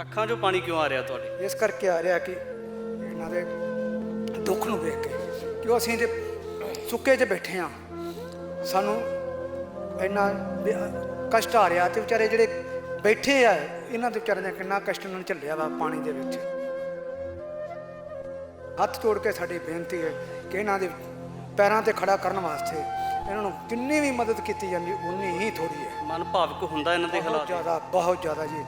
ਅੱਖਾਂ 'ਚੋਂ ਪਾਣੀ ਕਿਉਂ ਆ ਰਿਹਾ ਤੁਹਾਡੇ? ਇਸ ਕਰਕੇ ਆ ਰਿਹਾ ਕਿ ਇਹਨਾਂ ਦੇ ਦੁੱਖ ਨੂੰ ਵੇਖ ਕੇ। ਕਿਉਂ ਅਸੀਂ ਤੇ ਸੁੱਕੇ 'ਚ ਬੈਠੇ ਆ ਸਾਨੂੰ ਇੰਨਾ ਵੀ, ਕਸ਼ਟ ਆ ਰਿਹਾ ਤੇ ਵਿਚਾਰੇ ਜਿਹੜੇ ਬੈਠੇ ਆ ਇਹਨਾਂ ਦੇ ਵਿਚਾਰਿਆਂ ਨੇ ਕਿੰਨਾ ਕਸ਼ਟ ਉਹਨਾਂ ਨੂੰ ਝੱਲਿਆ ਵਾ ਪਾਣੀ ਦੇ ਵਿੱਚ। ਹੱਥ ਜੋੜ ਕੇ ਸਾਡੀ ਬੇਨਤੀ ਹੈ ਕਿ ਇਹਨਾਂ ਦੇ ਪੈਰਾਂ ਤੇ ਖੜਾ ਕਰਨ ਵਾਸਤੇ ਇਹਨਾਂ ਨੂੰ ਜਿੰਨੀ ਵੀ ਮਦਦ ਕੀਤੀ ਜਾਂਦੀ ਉਨੀ ਹੀ ਥੋੜੀ ਹੈ। ਮਨ ਭਾਵਕ ਹੁੰਦਾ ਇਹਨਾਂ ਦੇ ਬਹੁਤ ਹਾਲਾਤ। ਜ਼ਿਆਦਾ ਬਹੁਤ ਜ਼ਿਆਦਾ ਜੀ।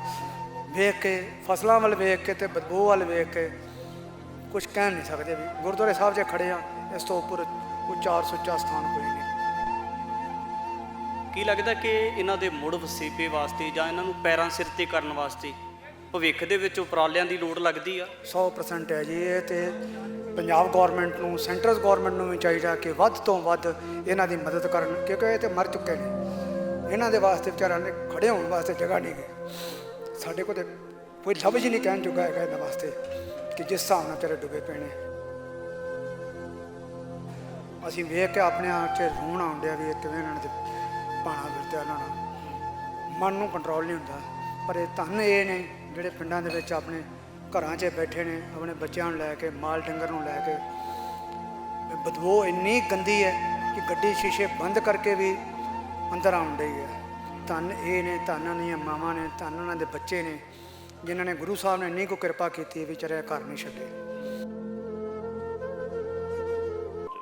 ਵੇਖ ਕੇ ਫਸਲਾਂ ਵੱਲ ਵੇਖ ਕੇ ਤੇ ਬਦਬੂ ਵੱਲ ਵੇਖ ਕੇ ਕੁਝ ਕਹਿ ਨਹੀਂ ਸਕਦੇ ਵੀ ਗੁਰਦੁਆਰੇ ਸਾਹਿਬ 'ਚ ਖੜੇ ਆ ਇਸ ਤੋਂ ਉੱਪਰ ਔਰ ਸੁੱਚਾ ਸਥਾਨ ਕੋਈ ਨਹੀਂ। ਕੀ ਲੱਗਦਾ ਕਿ ਇਹਨਾਂ ਦੇ ਮੁੜ ਵਸੇਪੇ ਵਾਸਤੇ ਜਾਂ ਇਹਨਾਂ ਨੂੰ ਪੈਰਾਂ ਸਿਰ ਤੇ ਕਰਨ ਵਾਸਤੇ ਭਵਿੱਖ ਦੇ ਵਿੱਚ ਉਪਰਾਲਿਆਂ ਦੀ ਲੋੜ ਲੱਗਦੀ ਆ? 100% ਹੈ ਜੀ ਇਹ ਤੇ ਪੰਜਾਬ ਗਵਰਨਮੈਂਟ ਨੂੰ ਸੈਂਟਰਲ ਗਵਰਨਮੈਂਟ ਨੂੰ ਵੀ ਚਾਹੀਦਾ ਕਿ ਵੱਧ ਤੋਂ ਵੱਧ ਇਹਨਾਂ ਦੀ ਮਦਦ ਕਰਨ ਕਿਉਂਕਿ ਇਹ ਤੇ ਮਰ ਚੁੱਕੇ ਨੇ। ਇਹਨਾਂ ਦੇ ਵਾਸਤੇ ਵਿਚਾਰਿਆਂ ਨੇ ਖੜੇ ਹੋਣ ਵਾਸਤੇ ਜਗ੍ਹਾ ਨਹੀਂ ਗਈ ਸਾਡੇ ਕੋਲ ਤੇ ਕੋਈ ਲਫ਼ਜ਼ ਹੀ ਨਹੀਂ ਕਹਿਣ ਚੁੱਕਾ ਹੈਗਾ ਇਹਨਾਂ ਵਾਸਤੇ ਕਿ ਜਿਸ ਹਿਸਾਬ ਨਾਲ ਤੇਰੇ ਡੁੱਬੇ ਪਏ ਨੇ। ਅਸੀਂ ਵੇਖ ਕੇ ਆਪਣੇ ਆਪ 'ਚ ਰੋਣ ਆਉਂਦਿਆ ਵੀ ਇਹ ਕਿਵੇਂ ਇਹਨਾਂ ਨੇ ਪਾਣਾ ਵਰਤਿਆ ਇਹਨਾਂ ਨਾਲ। ਮਨ ਨੂੰ ਕੰਟਰੋਲ ਨਹੀਂ ਹੁੰਦਾ, ਪਰ ਇਹ ਧੰਨ ਇਹ ਨੇ ਜਿਹੜੇ ਪਿੰਡਾਂ ਦੇ ਵਿੱਚ ਆਪਣੇ ਘਰਾਂ 'ਚ ਬੈਠੇ ਨੇ, ਆਪਣੇ ਬੱਚਿਆਂ ਨੂੰ ਲੈ ਕੇ, ਮਾਲ ਡੰਗਰ ਨੂੰ ਲੈ ਕੇ। ਇਹ ਬਦਬੂ ਇੰਨੀ ਗੰਦੀ ਹੈ ਕਿ ਗੱਡੀ ਸ਼ੀਸ਼ੇ ਬੰਦ ਕਰਕੇ ਵੀ ਅੰਦਰ ਆਉਣ ਡਈ ਹੈ। ਧੰਨ ਇਹ ਨੇ ਧੰਨ ਉਹਨਾਂ ਦੀਆਂ ਮਾਵਾਂ ਨੇ ਧੰਨ ਉਹਨਾਂ ਦੇ ਬੱਚੇ ਨੇ ਜਿਨ੍ਹਾਂ ਨੇ ਗੁਰੂ ਸਾਹਿਬ ਨੇ ਇੰਨੀ ਕੋ ਕਿਰਪਾ ਕੀਤੀ ਵੀ ਵਿਚਾਰੇ ਘਰ ਨਹੀਂ ਛੱਡੇ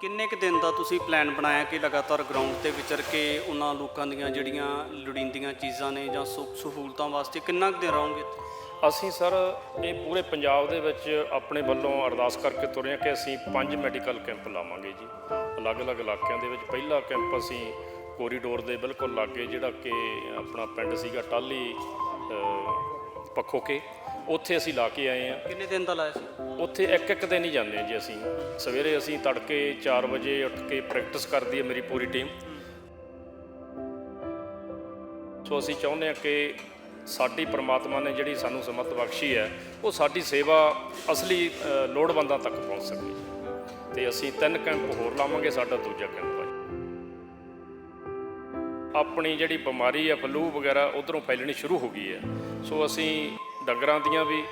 ਕਿੰਨੇ ਕੁ ਦਿਨ ਦਾ ਤੁਸੀਂ ਪਲਾਨ ਬਣਾਇਆ ਕਿ ਲਗਾਤਾਰ ਗਰਾਊਂਡ ਤੇ ਵਿਚਰ ਕੇ ਉਹਨਾਂ ਲੋਕਾਂ ਦੀਆਂ ਜਿਹੜੀਆਂ ਲੋੜੀਂਦੀਆਂ ਚੀਜ਼ਾਂ ਨੇ ਜਾਂ ਸੁੱਖ ਸਹੂਲਤਾਂ ਵਾਸਤੇ ਕਿੰਨਾ ਕੁ ਦਿਨ ਰਹੋਗੇ? ਅਸੀਂ ਸਰ ਇਹ ਪੂਰੇ ਪੰਜਾਬ ਦੇ ਵਿੱਚ ਆਪਣੇ ਵੱਲੋਂ ਅਰਦਾਸ ਕਰਕੇ ਤੁਰੇ ਹਾਂ ਕਿ ਅਸੀਂ ਪੰਜ ਮੈਡੀਕਲ ਕੈਂਪ ਲਾਵਾਂਗੇ ਜੀ ਅਲੱਗ-ਅਲੱਗ ਇਲਾਕਿਆਂ ਦੇ ਵਿੱਚ ਪਹਿਲਾ ਕੈਂਪ ਅਸੀਂ ਕੋਰੀਡੋਰ ਦੇ ਬਿਲਕੁਲ ਲਾਗੇ ਜਿਹੜਾ ਕਿ ਆਪਣਾ ਪਿੰਡ ਸੀਗਾ ਟਾਲੀ ਪੱਖੋਕੇ ਉੱਥੇ ਅਸੀਂ ਲਾ ਕੇ ਆਏ ਹਾਂ। ਕਿੰਨੇ ਦਿਨ ਦਾ ਲਾਇਆ ਸੀ? ਉੱਥੇ ਇੱਕ ਇੱਕ ਦਿਨ ਹੀ ਜਾਂਦੇ ਹਾਂ ਜੀ ਅਸੀਂ। ਸਵੇਰੇ ਅਸੀਂ ਤੜਕੇ 4 ਵਜੇ ਉੱਠ ਕੇ ਪ੍ਰੈਕਟਿਸ ਕਰਦੀ ਹੈ ਮੇਰੀ ਪੂਰੀ ਟੀਮ। ਸੋ ਅਸੀਂ ਚਾਹੁੰਦੇ ਹਾਂ ਕਿ ਸਾਡੀ ਪ੍ਰਮਾਤਮਾ ਨੇ ਜਿਹੜੀ ਸਾਨੂੰ ਸਮਤ ਬਖਸ਼ੀ ਹੈ ਉਹ ਸਾਡੀ ਸੇਵਾ ਅਸਲੀ ਲੋੜਵੰਦਾਂ ਤੱਕ ਪਹੁੰਚ ਸਕੇ। ਤੇ ਅਸੀਂ ਤਿੰਨ ਕੈਂਪ ਹੋਰ ਲਾਵਾਂਗੇ ਸਾਡਾ ਦੂਜਾ ਕੈਂਪ। ਆਪਣੀ ਜਿਹੜੀ ਬਿਮਾਰੀ ਹੈ ਫਲੂ ਵਗੈਰਾ, ਉਧਰੋਂ ਫੈਲਣੀ ਸ਼ੁਰੂ ਹੋ ਗਈ ਹੈ। ਸੋ ਅਸੀਂ ਡੰਗਰਾਂ ਦੀਆਂ ਵੀ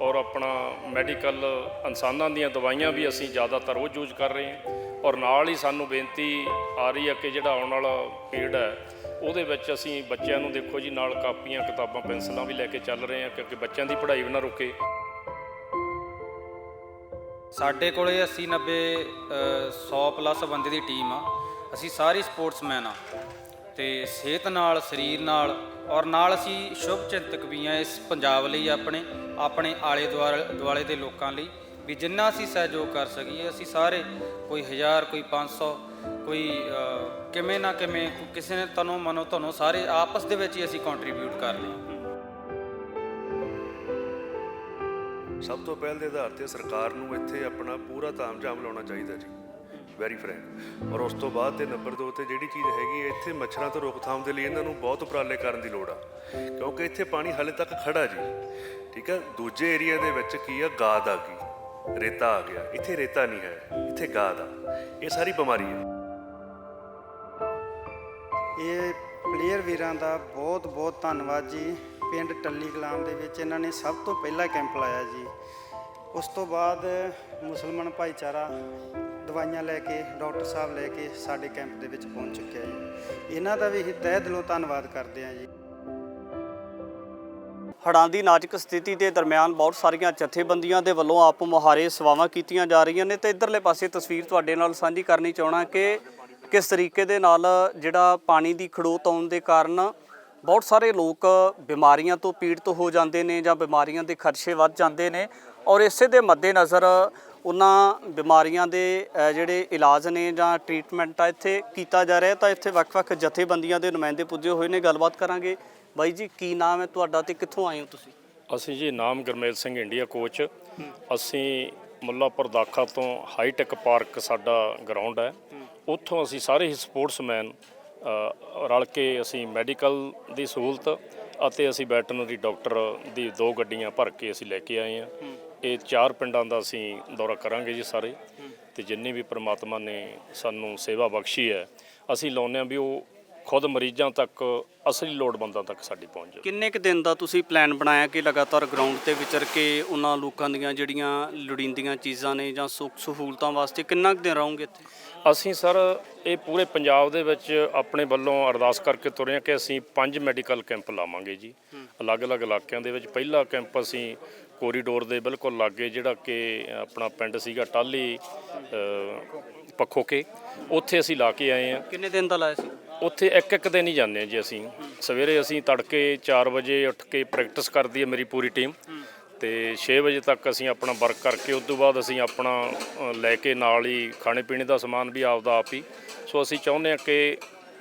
ਔਰ ਆਪਣਾ ਮੈਡੀਕਲ ਇਨਸਾਨਾਂ ਦੀਆਂ ਦਵਾਈਆਂ ਵੀ ਅਸੀਂ ਜ਼ਿਆਦਾਤਰ ਉਹ ਯੂਜ਼ ਕਰ ਰਹੇ ਹਾਂ। ਔਰ ਨਾਲ ਹੀ ਸਾਨੂੰ ਬੇਨਤੀ ਆ ਰਹੀ ਹੈ ਕਿ ਜਿਹੜਾ ਆਉਣ ਵਾਲਾ ਪੀਰੀਅਡ ਹੈ, ਉਹਦੇ ਵਿੱਚ ਅਸੀਂ ਬੱਚਿਆਂ ਨੂੰ ਦੇਖੋ ਜੀ, ਨਾਲ ਕਾਪੀਆਂ, ਕਿਤਾਬਾਂ, ਪੈਨਸਲਾਂ ਵੀ ਲੈ ਕੇ ਚੱਲ ਰਹੇ ਹਾਂ ਕਿਉਂਕਿ ਬੱਚਿਆਂ ਦੀ ਪੜ੍ਹਾਈ ਵੀ ਨਾ ਰੁਕੇ। ਸਾਡੇ ਕੋਲੇ 80 90 100 ਪਲੱਸ ਬੰਦੇ ਦੀ ਟੀਮ ਆ। ਅਸੀਂ ਸਾਰੇ ਸਪੋਰਟਸਮੈਨ ਆ। ਤੇ ਸਿਹਤ ਨਾਲ, ਸਰੀਰ ਨਾਲ ਔਰ ਨਾਲ ਅਸੀਂ ਸ਼ੁਭ ਚਿੰਤਕ ਵੀ ਆ ਇਸ ਪੰਜਾਬ ਲਈ ਆਪਣੇ ਆਪਣੇ ਆਲੇ ਦੁਆਲੇ ਦੁਆਲੇ ਦੇ ਲੋਕਾਂ ਲਈ। ਵੀ ਜਿੰਨਾ ਅਸੀਂ ਸਹਿਯੋਗ ਕਰ ਸਕੀਏ, ਅਸੀਂ ਸਾਰੇ, ਕੋਈ 1000 ਕੋਈ 500 ਕੋਈ ਕਿਵੇਂ ਨਾ ਕਿਵੇਂ ਕਿਸੇ ਨੇ ਤਨੋਂ ਮਨੋਂ ਤੁਹਾਨੂੰ ਸਾਰੇ ਆਪਸ ਦੇ ਵਿੱਚ ਹੀ ਅਸੀਂ ਕੰਟਰੀਬਿਊਟ ਕਰ ਲਈ ਸਭ ਤੋਂ ਪਹਿਲ ਦੇ ਆਧਾਰ ਤੇ ਸਰਕਾਰ ਨੂੰ ਇੱਥੇ ਆਪਣਾ ਪੂਰਾ ਤਾਮਝਾਮ ਲਾਉਣਾ ਚਾਹੀਦਾ ਜੀ। ਵੈਰੀ ਫਰੈਂਕ ਔਰ ਉਸ ਤੋਂ ਬਾਅਦ ਤੇ ਨੰਬਰ 2 ਤੇ ਜਿਹੜੀ ਚੀਜ਼ ਹੈਗੀ ਹੈ, ਇੱਥੇ ਮੱਛਰਾਂ ਤੋਂ ਰੋਕਥਾਮ ਦੇ ਲਈ ਇਹਨਾਂ ਨੂੰ ਬਹੁਤ ਉਪਰਾਲੇ ਕਰਨ ਦੀ ਲੋੜ ਆ। ਕਿਉਂਕਿ ਇੱਥੇ ਪਾਣੀ ਹਾਲੇ ਤੱਕ ਖੜਾ ਜੀ। ਠੀਕ ਹੈ ਦੂਜੇ ਏਰੀਆ ਦੇ ਵਿੱਚ ਕੀ ਆ? ਗਾਦ ਆ ਗਈ। ਰੇਤਾ ਆ ਗਿਆ। ਇੱਥੇ ਰੇਤਾ ਨਹੀਂ ਹੈ। ਇੱਥੇ ਗਾਦ ਆ। ਇਹ ਸਾਰੀ ਬਿਮਾਰੀ ਹੈ ਇਹ ਪਲੇਅਰ ਵੀਰਾਂ ਦਾ ਬਹੁਤ ਬਹੁਤ ਧੰਨਵਾਦ ਜੀ। ਪਿੰਡ ਟੱਲੀ ਕਲਾਮ ਦੇ ਵਿੱਚ ਇਹਨਾਂ ਨੇ ਸਭ ਤੋਂ ਪਹਿਲਾ ਕੈਂਪ ਲਾਇਆ ਜੀ। ਉਸ ਤੋਂ ਬਾਅਦ ਮੁਸਲਮਾਨ ਭਾਈਚਾਰਾ ਦਵਾਈਆਂ ਲੈ ਕੇ, ਡਾਕਟਰ ਸਾਹਿਬ ਲੈ ਕੇ ਸਾਡੇ ਕੈਂਪ ਦੇ ਵਿੱਚ ਪਹੁੰਚ ਚੁੱਕਿਆ ਜੀ। ਇਹਨਾਂ ਦਾ ਵੀ ਅਸੀਂ ਤਹਿ ਦਿਲੋਂ ਧੰਨਵਾਦ ਕਰਦੇ ਹਾਂ ਜੀ। ਹੜਾਂ ਦੀ ਨਾਜ਼ੁਕ ਸਥਿਤੀ ਦੇ ਦਰਮਿਆਨ ਬਹੁਤ ਸਾਰੀਆਂ ਜਥੇਬੰਦੀਆਂ ਦੇ ਵੱਲੋਂ ਆਪ ਮੁਹਾਰੇ ਸੇਵਾਵਾਂ ਕੀਤੀਆਂ ਜਾ ਰਹੀਆਂ ਨੇ ਤੇ ਇਧਰਲੇ ਪਾਸੇ ਤਸਵੀਰ ਤੁਹਾਡੇ ਨਾਲ ਸਾਂਝੀ ਕਰਨੀ ਚਾਹਣਾ ਕਿ ਕਿਸ ਤਰੀਕੇ ਦੇ ਨਾਲ ਜਿਹੜਾ ਪਾਣੀ ਦੀ ਖੜੋਤ ਆਉਣ ਦੇ ਕਾਰਨ ਬਹੁਤ ਸਾਰੇ ਲੋਕ ਬਿਮਾਰੀਆਂ ਤੋਂ ਪੀੜਤ ਹੋ ਜਾਂਦੇ ਨੇ ਜਾਂ ਬਿਮਾਰੀਆਂ ਦੇ ਖਰਸ਼ੇ ਵੱਧ ਜਾਂਦੇ ਨੇ ਔਰ ਇਸੇ ਦੇ ਮੱਦੇਨਜ਼ਰ ਉਹਨਾਂ ਬਿਮਾਰੀਆਂ ਦੇ ਜਿਹੜੇ ਇਲਾਜ ਨੇ ਜਾਂ ਟ੍ਰੀਟਮੈਂਟ ਆ, ਇੱਥੇ ਕੀਤਾ ਜਾ ਰਿਹਾ ਤਾਂ ਇੱਥੇ ਵੱਖ-ਵੱਖ ਜਥੇਬੰਦੀਆਂ ਦੇ ਨੁਮਾਇੰਦੇ ਪੁੱਜੇ ਹੋਏ ਨੇ। ਗੱਲਬਾਤ ਕਰਾਂਗੇ। ਬਾਈ ਜੀ, ਕੀ ਨਾਮ ਹੈ ਤੁਹਾਡਾ ਤੇ ਕਿੱਥੋਂ ਆਏ ਹੋ ਤੁਸੀਂ? ਅਸੀਂ ਜੀ ਨਾਮ ਗੁਰਮੇਲ ਸਿੰਘ ਇੰਡੀਆ ਕੋਚ ਅਸੀਂ ਮੁੱਲਾਪੁਰ ਦਾਖਾ ਤੋਂ ਹਾਈਟੈਕ ਪਾਰਕ ਸਾਡਾ ਗਰਾਊਂਡ ਹੈ। ਉੱਥੋਂ ਅਸੀਂ ਸਾਰੇ ਹੀ ਸਪੋਰਟਸਮੈਨ ਰਲ ਕੇ ਅਸੀਂ ਮੈਡੀਕਲ ਦੀ ਸਹੂਲਤ ਅਤੇ ਅਸੀਂ ਵੈਟਰਨਰੀ ਡਾਕਟਰ ਦੀ ਦੋ ਗੱਡੀਆਂ ਭਰ ਕੇ ਅਸੀਂ ਲੈ ਕੇ ਆਏ ਹਾਂ। ਇਹ ਚਾਰ ਪਿੰਡਾਂ ਦਾ ਅਸੀਂ ਦੌਰਾ ਕਰਾਂਗੇ ਜੀ ਸਾਰੇ ਤੇ ਜਿੰਨੀ ਵੀ ਪ੍ਰਮਾਤਮਾ ਨੇ ਸਾਨੂੰ ਸੇਵਾ ਬਖਸ਼ੀ ਹੈ, ਅਸੀਂ ਲਾਉਂਦੇ ਹਾਂ ਵੀ ਉਹ ਖੁਦ ਮਰੀਜ਼ਾਂ ਤੱਕ, ਅਸਲੀ ਲੋੜਵੰਦਾਂ ਤੱਕ ਸਾਡੀ ਪਹੁੰਚ ਜਾਵੇ। ਕਿੰਨੇ ਕੁ ਦਿਨ ਦਾ ਤੁਸੀਂ ਪਲਾਨ ਬਣਾਇਆ ਕਿ ਲਗਾਤਾਰ ਗਰਾਊਂਡ ਤੇ ਵਿਚਰ ਕੇ ਉਹਨਾਂ ਲੋਕਾਂ ਦੀਆਂ ਜਿਹੜੀਆਂ ਲੋੜੀਂਦੀਆਂ ਚੀਜ਼ਾਂ ਨੇ ਜਾਂ ਸੁੱਖ ਸਹੂਲਤਾਂ ਵਾਸਤੇ ਕਿੰਨਾ ਕੁ ਦਿਨ ਰਹੋਗੇ ਇੱਥੇ? ਅਸੀਂ ਸਰ ਇਹ ਪੂਰੇ ਪੰਜਾਬ ਦੇ ਵਿੱਚ ਆਪਣੇ ਵੱਲੋਂ ਅਰਦਾਸ ਕਰਕੇ ਤੁਰੇ ਹਾਂ ਕਿ ਅਸੀਂ ਪੰਜ ਮੈਡੀਕਲ ਕੈਂਪ ਲਾਵਾਂਗੇ ਜੀ। ਅਲੱਗ-ਅਲੱਗ ਇਲਾਕਿਆਂ ਦੇ ਵਿੱਚ ਪਹਿਲਾ ਕੈਂਪ ਅਸੀਂ ਕੋਰੀਡੋਰ ਦੇ ਬਿਲਕੁਲ ਲਾਗੇ ਜਿਹੜਾ ਕਿ ਆਪਣਾ ਪਿੰਡ ਸੀਗਾ ਟਾਲੀ ਪੱਖੋਕੇ। ਉੱਥੇ ਅਸੀਂ ਲਾ ਕੇ ਆਏ ਹਾਂ। ਕਿੰਨੇ ਦਿਨ ਦਾ ਲਾਇਆ ਸੀ? ਉੱਥੇ ਇੱਕ ਇੱਕ ਦਿਨ ਹੀ ਜਾਂਦੇ ਹਾਂ ਜੀ ਅਸੀਂ। ਸਵੇਰੇ ਅਸੀਂ ਤੜਕੇ 4 ਵਜੇ ਉੱਠ ਕੇ ਪ੍ਰੈਕਟਿਸ ਕਰਦੀ ਹੈ ਮੇਰੀ ਪੂਰੀ ਟੀਮ। ਤੇ 6 ਵਜੇ ਤੱਕ ਅਸੀਂ ਆਪਣਾ ਵਰਕ ਕਰਕੇ, ਉਸ ਤੋਂ ਬਾਅਦ ਅਸੀਂ ਆਪਣਾ ਲੈ ਕੇ ਨਾਲ ਹੀ ਖਾਣੇ ਪੀਣੇ ਦਾ ਸਮਾਨ ਵੀ ਆਪਦਾ ਆਪ ਹੀ। ਸੋ ਅਸੀਂ ਚਾਹੁੰਦੇ ਹਾਂ ਕਿ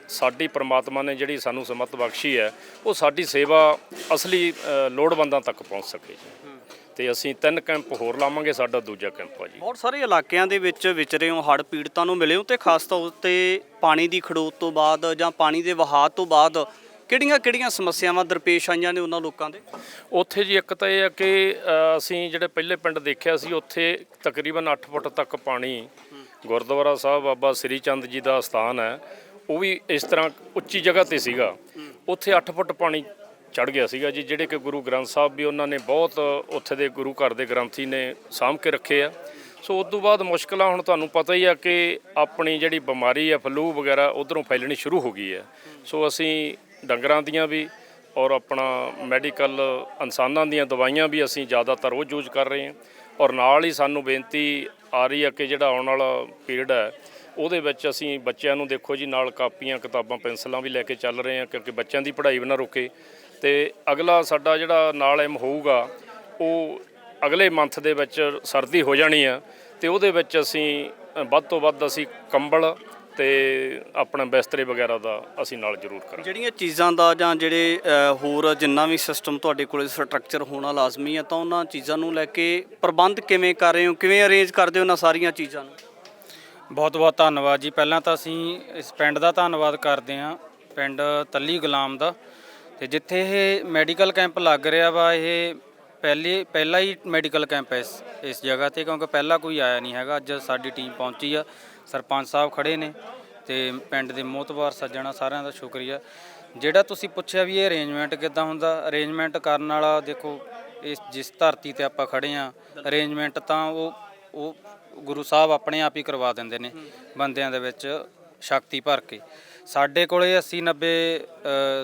ਸਾਡੀ ਪ੍ਰਮਾਤਮਾ ਨੇ ਜਿਹੜੀ ਸਾਨੂੰ ਸਮਤ ਬਖਸ਼ੀ ਹੈ, ਉਹ ਸਾਡੀ ਸੇਵਾ ਅਸਲੀ ਲੋੜਵੰਦਾਂ ਤੱਕ ਪਹੁੰਚ ਸਕੇ ਜੀ। ਤੇ ਅਸੀਂ ਤਿੰਨ ਕੈਂਪ ਹੋਰ ਲਾਵਾਂਗੇ, ਸਾਡਾ ਦੂਜਾ ਕੈਂਪ ਆ ਜੀ। ਬਹੁਤ ਸਾਰੇ ਇਲਾਕਿਆਂ ਦੇ ਵਿੱਚ ਵਿਚਰੇ ਹੋ, ਹੜ੍ਹ ਪੀੜਤਾਂ ਨੂੰ ਮਿਲੇ ਹੋ ਤੇ ਖਾਸ ਤੌਰ ਤੇ ਪਾਣੀ ਦੀ ਖੜੋਤ ਤੋਂ ਬਾਅਦ ਜਾਂ ਪਾਣੀ ਦੇ ਵਹਾਅ ਤੋਂ ਬਾਅਦ ਕਿਹੜੀਆਂ-ਕਿਹੜੀਆਂ ਸਮੱਸਿਆਵਾਂ ਦਰਪੇਸ਼ ਆਈਆਂ ਨੇ ਉਹਨਾਂ ਲੋਕਾਂ ਦੇ? ਉੱਥੇ ਜੀ ਇੱਕ ਤਾਂ ਇਹ ਆ ਕਿ ਅ, ਅਸੀਂ ਜਿਹੜੇ ਪਹਿਲੇ ਪਿੰਡ ਦੇਖਿਆ ਸੀ ਉੱਥੇ ਤਕਰੀਬਨ 8 ਫੁੱਟ ਤੱਕ ਪਾਣੀ ਗੁਰਦੁਆਰਾ ਸਾਹਿਬ ਬਾਬਾ ਸ੍ਰੀ ਚੰਦ ਜੀ ਦਾ ਸਥਾਨ ਹੈ। ਉਹ ਵੀ ਇਸ ਤਰ੍ਹਾਂ ਉੱਚੀ ਜਗ੍ਹਾ ਤੇ ਸੀਗਾ। ਉੱਥੇ 8 ਫੁੱਟ ਪਾਣੀ ਚੜ ਗਿਆ ਸੀਗਾ ਜੀ ਜਿਹੜੇ ਕਿ ਗੁਰੂ ਗ੍ਰੰਥ ਸਾਹਿਬ ਵੀ ਉਹਨਾਂ ਨੇ ਬਹੁਤ ਉੱਥੇ ਦੇ ਗੁਰੂ ਘਰ ਦੇ ਗ੍ਰੰਥੀ ਨੇ ਸਾਂਭ ਕੇ ਰੱਖੇ ਆ। ਸੋ ਉਸ ਤੋਂ ਬਾਅਦ ਮੁਸ਼ਕਲਾਂ ਹੁਣ ਤੁਹਾਨੂੰ ਪਤਾ ਹੀ ਆ ਕਿ ਆਪਣੀ ਜਿਹੜੀ ਬਿਮਾਰੀ ਆ ਫਲੂ ਵਗੈਰਾ ਉਧਰੋਂ ਫੈਲਣੀ ਸ਼ੁਰੂ ਹੋ ਗਈ ਹੈ। ਸੋ ਅਸੀਂ ਡੰਗਰਾਂ ਦੀਆਂ ਵੀ ਔਰ ਆਪਣਾ ਮੈਡੀਕਲ ਇਨਸਾਨਾਂ ਦੀਆਂ ਦਵਾਈਆਂ ਵੀ ਅਸੀਂ ਜ਼ਿਆਦਾਤਰ ਉਹ ਯੂਜ਼ ਕਰ ਰਹੇ ਹਾਂ। ਔਰ ਨਾਲ ਹੀ ਸਾਨੂੰ ਬੇਨਤੀ ਆ ਰਹੀ ਹੈ ਕਿ ਜਿਹੜਾ ਆਉਣ ਵਾਲਾ ਪੀਰੀਅਡ ਹੈ, ਉਹਦੇ ਵਿੱਚ ਅਸੀਂ ਬੱਚਿਆਂ ਨੂੰ ਦੇਖੋ ਜੀ, ਨਾਲ ਕਾਪੀਆਂ, ਕਿਤਾਬਾਂ, ਪੈਨਸਲਾਂ ਵੀ ਲੈ ਕੇ ਚੱਲ ਰਹੇ ਹਾਂ ਕਿਉਂਕਿ ਬੱਚਿਆਂ ਦੀ ਪੜ੍ਹਾਈ ਵੀ ਨਾ ਰੁਕੇ। ਤੇ ਅਗਲਾ ਸਾਡਾ ਜਿਹੜਾ ਨਾਲ ਐਮ ਹੋਊਗਾ, ਉਹ ਅਗਲੇ ਮੰਥ ਦੇ ਵਿੱਚ ਸਰਦੀ ਹੋ ਜਾਣੀ ਆ ਤੇ ਉਹਦੇ ਵਿੱਚ ਅਸੀਂ ਵੱਧ ਤੋਂ ਵੱਧ ਅਸੀਂ ਕੰਬਲ ਤੇ ਆਪਣਾ ਬਿਸਤਰੇ ਵਗੈਰਾ ਦਾ ਅਸੀਂ ਨਾਲ ਜ਼ਰੂਰ ਕਰਾਂਗੇ। ਜਿਹੜੀਆਂ ਚੀਜ਼ਾਂ ਦਾ ਜਾਂ ਜਿਹੜੇ ਹੋਰ ਜਿੰਨਾ ਵੀ ਸਿਸਟਮ ਤੁਹਾਡੇ ਕੋਲੇ ਸਟਰਕਚਰ ਹੋਣਾ ਲਾਜ਼ਮੀ ਹੈ ਤਾਂ ਉਹਨਾਂ ਚੀਜ਼ਾਂ ਨੂੰ ਲੈ ਕੇ ਪ੍ਰਬੰਧ ਕਿਵੇਂ ਕਰ ਰਹੇ ਹੋ? ਕਿਵੇਂ ਅਰੇਂਜ ਕਰਦੇ ਹੋ ਉਹਨਾਂ ਸਾਰੀਆਂ ਚੀਜ਼ਾਂ ਨੂੰ? ਬਹੁਤ ਬਹੁਤ ਧੰਨਵਾਦ ਜੀ। ਪਹਿਲਾਂ ਤਾਂ ਅਸੀਂ ਇਸ ਪਿੰਡ ਦਾ ਧੰਨਵਾਦ ਕਰਦੇ ਹਾਂ ਪਿੰਡ ਤੱਲੀ ਗੁਲਾਮ ਦਾ। ਤੇ ਜਿੱਥੇ ਇਹ ਮੈਡੀਕਲ ਕੈਂਪ ਲੱਗ ਰਿਹਾ ਵਾ ਇਹ ਪਹਿਲੇ, ਪਹਿਲਾ ਹੀ ਮੈਡੀਕਲ ਕੈਂਪ ਹੈ ਇਸ ਇਸ ਜਗ੍ਹਾ ਤੇ, ਕਿਉਂਕਿ ਪਹਿਲਾਂ ਕੋਈ ਆਇਆ ਨਹੀਂ ਹੈਗਾ। ਅੱਜ ਸਾਡੀ ਟੀਮ ਪਹੁੰਚੀ ਆ। ਸਰਪੰਚ ਸਾਹਿਬ ਖੜੇ ਨੇ ਤੇ ਪਿੰਡ ਦੇ ਮੋਤਬਾਰ ਸੱਜਣਾ ਸਾਰਿਆਂ ਦਾ ਸ਼ੁਕਰੀਆ। ਜਿਹੜਾ ਤੁਸੀਂ ਪੁੱਛਿਆ ਵੀ ਇਹ ਅਰੇਂਜਮੈਂਟ ਕਿੱਦਾਂ ਹੁੰਦਾ ਅਰੇਂਜਮੈਂਟ ਕਰਨ ਵਾਲਾ ਦੇਖੋ, ਇਸ ਜਿਸ ਧਰਤੀ ਤੇ ਆਪਾਂ ਖੜੇ ਆ ਅਰੇਂਜਮੈਂਟ ਤਾਂ ਉਹ ਉਹ ਗੁਰੂ ਸਾਹਿਬ ਆਪਣੇ ਆਪ ਹੀ ਕਰਵਾ ਦਿੰਦੇ ਨੇ ਬੰਦਿਆਂ ਦੇ ਵਿੱਚ ਸ਼ਕਤੀ ਭਰ ਕੇ। ਸਾਡੇ ਕੋਲੇ 80 90